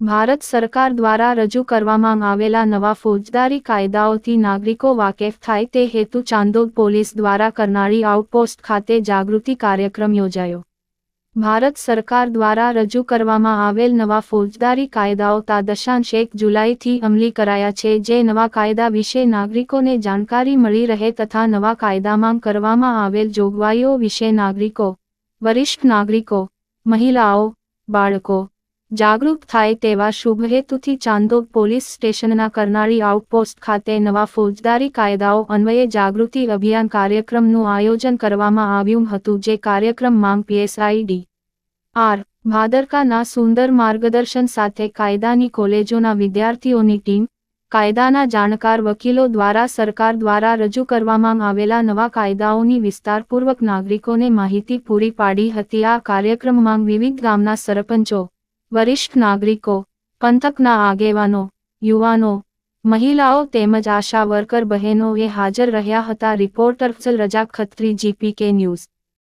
ભારત સરકાર દ્વારા રજૂ કરવામાં આવેલા નવા ફોજદારી કાયદાઓથી નાગરિકો વાકેફ થાય તે હેતુ ચાંદોદ પોલીસ દ્વારા કરનાળી આઉટપોસ્ટ ખાતે જાગૃતિ કાર્યક્રમ યોજાયો. ભારત સરકાર દ્વારા રજૂ કરવામાં આવેલ નવા ફોજદારી કાયદાઓ તાદશાંશ એક જુલાઈથી અમલી કરાયા છે જે નવા કાયદા વિશે નાગરિકોને જાણકારી મળી રહે તથા નવા કાયદામાં કરવામાં આવેલ જોગવાઈઓ વિશે નાગરિકો, વરિષ્ઠ નાગરિકો, મહિલાઓ, બાળકો જાગૃત થાય તેવા શુભ હેતુથી ચાંદોદ પોલીસ સ્ટેશનના કરનાળી આઉટપોસ્ટ ખાતે નવા ફોજદારી કાયદાઓ અન્વયે જાગૃતિ અભિયાન કાર્યક્રમનું આયોજન કરવામાં આવ્યું હતું જે કાર્યક્રમમાં પીએસઆઈડી. આર. ભાદરકાના સુંદર માર્ગદર્શન સાથે કાયદાની કોલેજોના વિદ્યાર્થીઓની ટીમ, કાયદાના જાણકાર વકીલો દ્વારા સરકાર દ્વારા રજૂ કરવામાં આવેલા નવા કાયદાઓની વિસ્તારપૂર્વક નાગરિકોને માહિતી પૂરી પાડી હતી. આ કાર્યક્રમમાં વિવિધ ગામના સરપંચો વરિષ્ઠ નાગરિકો, પંથકના આગેવાનો, યુવાનો, મહિલાઓ તેમજ આશા વર્કર બહેનોએ હાજર રહ્યા હતા. રિપોર્ટર રજા ખત્રી, જીપીકે ન્યૂઝ.